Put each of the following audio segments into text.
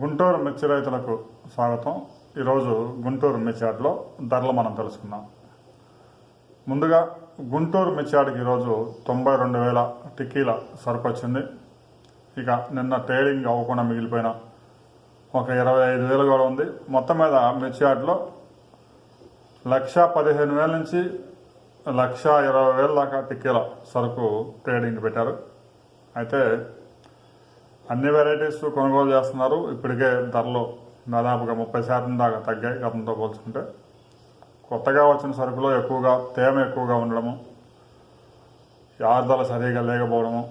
గుంటూరు మిర్చి రైతులకు స్వాగతం. ఈరోజు గుంటూరు మిర్చాడ్లో ధరలు మనం తెలుసుకుందాం. ముందుగా గుంటూరు మిర్చి ఈరోజు తొంభై రెండు వేల టిక్కీల సరుకు వచ్చింది. ఇక నిన్న ట్రేడింగ్ అవ్వకుండా మిగిలిపోయిన ఒక ఇరవై ఐదు వేలు కూడా ఉంది. మొత్తం మీద మిర్చి లక్ష పదిహేను వేల నుంచి లక్ష ఇరవై వేల దాకా టిక్కీల సరుకు ట్రేడింగ్ పెట్టారు. అయితే అన్ని వెరైటీస్ కొనుగోలు చేస్తున్నారు. ఇప్పటికే ధరలు దాదాపుగా ముప్పై శాతం దాకా తగ్గాయి గతంతో పోల్చుకుంటే. కొత్తగా వచ్చిన సరుకులో ఎక్కువగా తేమ ఎక్కువగా ఉండడము ఆర్దల సరిగా లేకపోవడము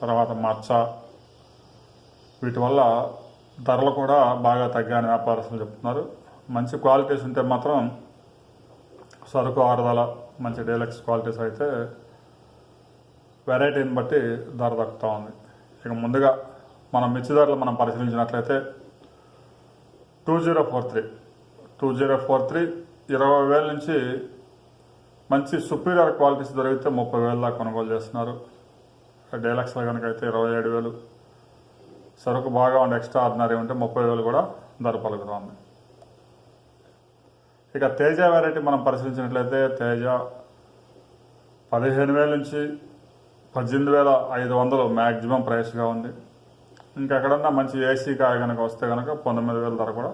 తర్వాత మచ్చ వీటి వల్ల ధరలు కూడా బాగా తగ్గాయని వ్యాపారస్తులు చెప్తున్నారు. మంచి క్వాలిటీస్ ఉంటే మాత్రం సరుకు ఆరుదల మంచి డీలక్స్ క్వాలిటీస్ అయితే వెరైటీని బట్టి ధర తగ్గుతూ ఉంది. ఇక ముందుగా మనం మిచ్చిదారులు మనం పరిశీలించినట్లయితే two zero four three two zero four three ఇరవై వేల నుంచి మంచి సుపీరియర్ క్వాలిటీస్ దొరికితే ముప్పై వేల దాకా కొనుగోలు చేస్తున్నారు. డైలాక్స్లో కనుక అయితే ఇరవై ఏడు వేలు. సరుకు బాగా ఉండే ఎక్స్ట్రా ఆర్డినరీ ఉంటే ముప్పై వేలు కూడా ధర పలుకుతుంది. ఇక తేజ వెరైటీ మనం పరిశీలించినట్లయితే తేజ పదిహేను వేల నుంచి పద్దెనిమిది వేల ఐదు వందలు మ్యాక్సిమం ప్రైస్గా ఉంది. ఇంకా ఎక్కడన్నా మంచి ఏసీ కాయ కనుక వస్తే కనుక పంతొమ్మిది వేల ధర కూడా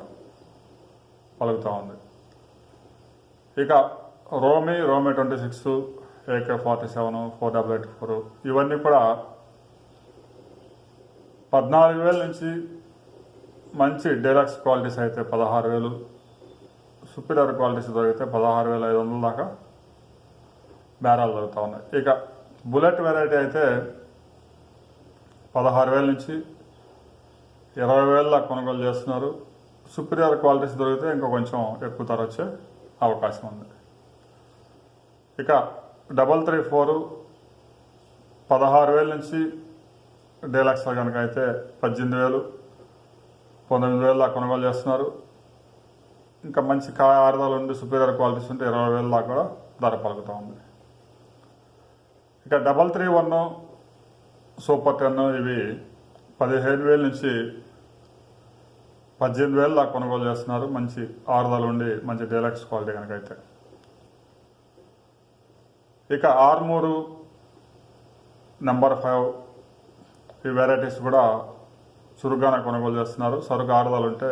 పలుకుతూ ఉంది. ఇక రోమి రోమి twenty six AK forty seven four double eight four ఇవన్నీ కూడా పద్నాలుగు వేల నుంచి మంచి డెలక్స్ క్వాలిటీస్ అయితే పదహారు వేలు సుపీరియర్ క్వాలిటీస్ దొరికితే పదహారు వేల ఐదు వందల దాకా బేరాలు దొరుకుతూ ఉన్నాయి. ఇక బుల్లెట్ వెరైటీ అయితే పదహారు వేల నుంచి ఇరవై వేల దాకా కొనుగోలు చేస్తున్నారు. సుపీరియర్ క్వాలిటీస్ దొరికితే ఇంకా కొంచెం ఎక్కువ ధర వచ్చే అవకాశం ఉంది. ఇక డబల్ త్రీ ఫోరు పదహారు వేల నుంచి డేలాక్స్ కనుక అయితే పద్దెనిమిది వేలు పంతొమ్మిది వేలు దాకా కొనుగోలు చేస్తున్నారు. ఇంకా మంచి కాయ ఆరుదలు ఉండి సుపీరియర్ క్వాలిటీస్ ఉంటే ఇరవై వేల దాకా కూడా ధర పలుకుతూ ఉంది. ఇక double three one super ten ఇవి పదిహేను వేల నుంచి పద్దెనిమిది వేలు దాకా కొనుగోలు చేస్తున్నారు. మంచి ఆరుదలు ఉండి మంచి డీలక్స్ క్వాలిటీ కనుక అయితే. ఇక ఆర్మూరు నెంబర్ ఫైవ్ ఈ వెరైటీస్ కూడా చురుగ్గానే కొనుగోలు చేస్తున్నారు. సరుకు ఆరుదలు ఉంటే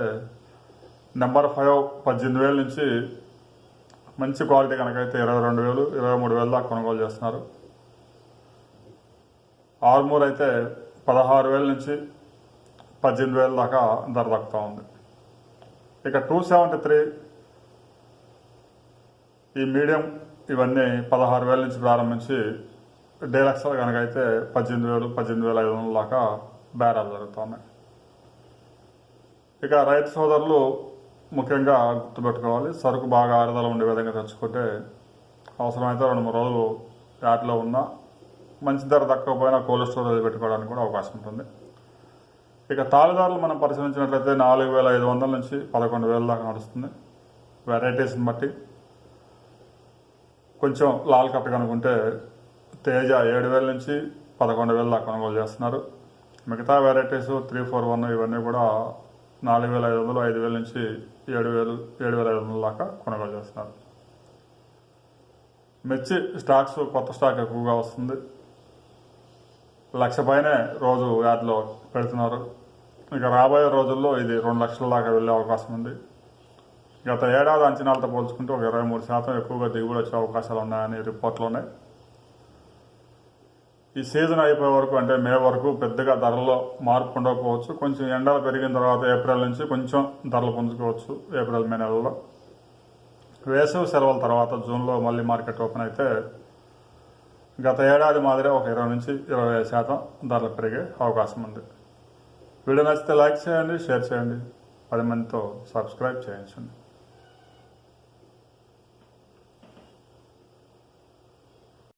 నెంబర్ ఫైవ్ పద్దెనిమిది వేల నుంచి మంచి క్వాలిటీ కనుకైతే ఇరవై రెండు వేలు ఇరవై మూడు వేలు దాకా కొనుగోలు చేస్తున్నారు. ఆర్మూర్ అయితే పదహారు వేల నుంచి పద్దెనిమిది వేల దాకా ధర దక్కుతూ ఉంది. ఇక టూ సెవెంటీ త్రీ ఈ మీడియం ఇవన్నీ పదహారు వేల నుంచి ప్రారంభించి డీలక్స్ కనుక అయితే పద్దెనిమిది వేలు పద్దెనిమిది వేల ఐదు వందల దాకా బేరాలు జరుగుతున్నాయి. ఇక రైతు సోదరులు ముఖ్యంగా గుర్తుపెట్టుకోవాలి సరుకు బాగా ఆరుదల ఉండే విధంగా తెచ్చుకుంటే అవసరమైతే రెండు మూడు రోజులు యాట్లో ఉన్న మంచి ధర తక్కువపోయినా కోల్డ్ స్టోరేజ్ పెట్టుకోవడానికి కూడా అవకాశం ఉంటుంది. ఇక తాళిదారులు మనం పరిశీలించినట్లయితే నాలుగు వేల ఐదు వందల నుంచి పదకొండు వేల దాకా నడుస్తుంది. వెరైటీస్ని బట్టి కొంచెం లాల్ కట్ కనుకుంటే తేజ ఏడు వేల నుంచి పదకొండు వేల దాకా కొనుగోలు చేస్తున్నారు. మిగతా వెరైటీస్ త్రీ ఫోర్ వన్ ఇవన్నీ కూడా నాలుగు వేల ఐదు వందలు ఐదు వేల నుంచి ఏడు వేలు ఏడు వేల ఐదు వందల దాకా కొనుగోలు చేస్తున్నారు. మిర్చి స్టాక్స్ కొత్త స్టాక్ ఎక్కువగా వస్తుంది. లక్ష పైన రోజు యాడ్లో పెడుతున్నారు. ఇక రాబోయే రోజుల్లో ఇది రెండు లక్షల దాకా వెళ్ళే అవకాశం ఉంది. గత ఏడాది అంచనాలతో పోల్చుకుంటే ఒక ఇరవై మూడు శాతం ఎక్కువగా దిగుబడి వచ్చే అవకాశాలు ఉన్నాయని రిపోర్ట్లు ఉన్నాయి. ఈ సీజన్ అయిపోయే వరకు అంటే మే వరకు పెద్దగా ధరల్లో మార్పు ఉండకపోవచ్చు. కొంచెం ఎండలు పెరిగిన తర్వాత ఏప్రిల్ నుంచి కొంచెం ధరలు పుంజుకోవచ్చు ఏప్రిల్ మే నెలలో. వేసవి సెలవుల తర్వాత జూన్లో మళ్ళీ మార్కెట్ ఓపెన్ అయితే గత ఏడాది మాదిరే ఒక ఇరవై నుంచి ఇరవై ఐదు శాతం ధరలు పెరిగే అవకాశం ఉంది. వీడియో నచ్చితే లైక్ చేయండి షేర్ చేయండి. పది మందితో సబ్స్క్రైబ్ చేయించండి.